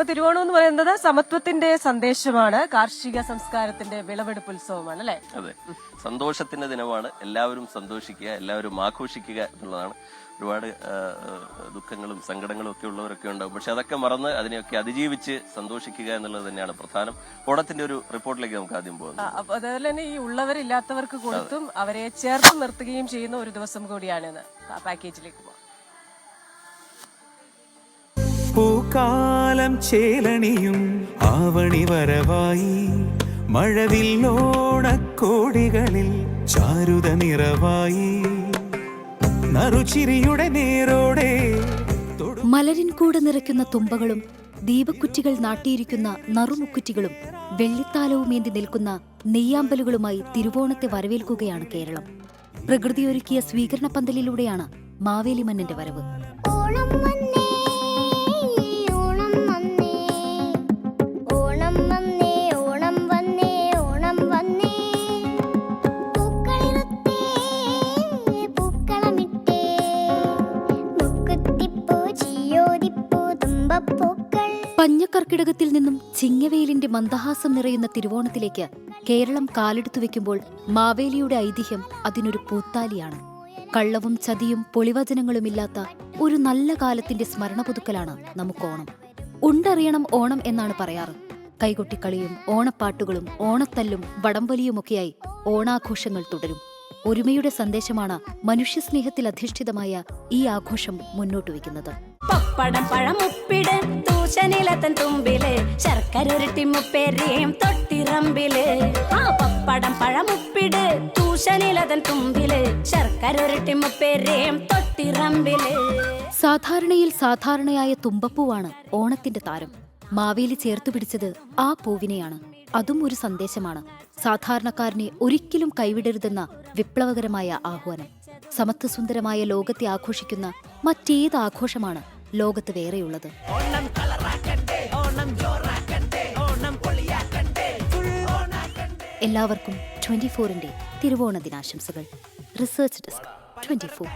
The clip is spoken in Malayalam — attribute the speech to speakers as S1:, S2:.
S1: ഇപ്പൊ തിരുവോണം എന്ന് പറയുന്നത് സമത്വത്തിന്റെ സന്ദേശമാണ് കാർഷിക സംസ്കാരത്തിന്റെ വിളവെടുപ്പ് ഉത്സവമാണ് അല്ലെ?
S2: അതെ. സന്തോഷത്തിന്റെ ദിനമാണ്. എല്ലാവരും സന്തോഷിക്കുക എല്ലാവരും ആഘോഷിക്കുക എന്നുള്ളതാണ്. ഒരുപാട് ദുഃഖങ്ങളും സങ്കടങ്ങളും ഒക്കെ ഉള്ളവരൊക്കെ ഉണ്ടാവും. പക്ഷെ അതൊക്കെ മറന്ന് അതിനെയൊക്കെ അതിജീവിച്ച് സന്തോഷിക്കുക എന്നുള്ളത് തന്നെയാണ് പ്രധാനം. ഓണത്തിന്റെ ഒരു റിപ്പോർട്ടിലേക്ക് നമുക്ക് ആദ്യം പോകാം.
S1: അപ്പൊ അതുപോലെ തന്നെ ഈ ഉള്ളവരില്ലാത്തവർക്ക് കൊടുത്തും അവരെ ചേർത്ത് നിർത്തുകയും ചെയ്യുന്ന ഒരു ദിവസം കൂടിയാണ് പാക്കേജിലേക്ക് പോകാം
S3: പൂക്കാലം ചേലണിയും ആവണി വരവായി. ഓണക്കോടികളിൽ ചാരുത നിറവായി. നറുചിരിയുടെ നേരോടെ
S4: മലരിൻ കൂടെ നിറയ്ക്കുന്ന തുമ്പകളും ദീപക്കുറ്റികൾ നാട്ടിയിരിക്കുന്ന നറുമുക്കുറ്റികളും വെള്ളിത്താലവുമേന്തി നിൽക്കുന്ന നെയ്യാമ്പലുകളുമായി തിരുവോണത്തെ വരവേൽക്കുകയാണ് കേരളം. പ്രകൃതിയൊരുക്കിയ സ്വീകരണ പന്തലിലൂടെയാണ് മാവേലിമന്നന്റെ വരവ്.
S5: വരവ്
S4: പഞ്ഞക്കർക്കിടകത്തിൽ നിന്നും ചിങ്ങവേലിന്റെ മന്ദഹാസം നിറയുന്ന തിരുവോണത്തിലേക്ക് കേരളം കാലെടുത്തു വെക്കുമ്പോൾ മാവേലിയുടെ ഐതിഹ്യം അതിനൊരു പൂത്താലിയാണ്. കള്ളവും ചതിയും പൊളിവചനങ്ങളുമില്ലാത്ത ഒരു നല്ല കാലത്തിന്റെ സ്മരണ പുതുക്കലാണ് നമുക്ക് ഓണം ഉണ്ടറിയണം ഓണം എന്നാണ് പറയാറ്. കൈകൊട്ടിക്കളിയും ഓണപ്പാട്ടുകളും ഓണത്തല്ലും വടംവലിയുമൊക്കെയായി ഓണാഘോഷങ്ങൾ തുടരും. ഒരുമയുടെ സന്ദേശമാണ് മനുഷ്യസ്നേഹത്തിൽ അധിഷ്ഠിതമായ ഈ ആഘോഷം മുന്നോട്ട് വയ്ക്കുന്നത്
S6: പപ്പടം പഴമുപ്പിട് തൂശനിലത്തൻ തുമ്പിൽ ശർക്കര ഉരുട്ടി മുപ്പേരിയും തൊട്ടിറമ്പിൽ. ആ പപ്പടം പഴമുപ്പിട് തൂശനിലതൻ തുമ്പിൽ ശർക്കര ഉരുട്ടി മുപ്പേരിയും തൊട്ടിറമ്പിൽ.
S4: സാധാരണയിൽ സാധാരണയായ തുമ്പപ്പൂവാണ് ഓണത്തിന്റെ താരം. മാവേലി ചേർത്തു പിടിച്ചത് ആ പൂവിനെയാണ്. അതും ഒരു സന്ദേശമാണ്. സാധാരണക്കാരനെ ഒരിക്കലും കൈവിടരുതെന്ന വിപ്ലവകരമായ ആഹ്വാനം. സമത്വസുന്ദരമായ ലോകത്തെ ആഘോഷിക്കുന്ന മറ്റേത് ആഘോഷമാണ് ലോകത്ത് വേറെയുള്ളത്. എല്ലാവർക്കും ട്വന്റി ഫോറിന്റെ തിരുവോണ ദിനാശംസകൾ. Research desk twenty four.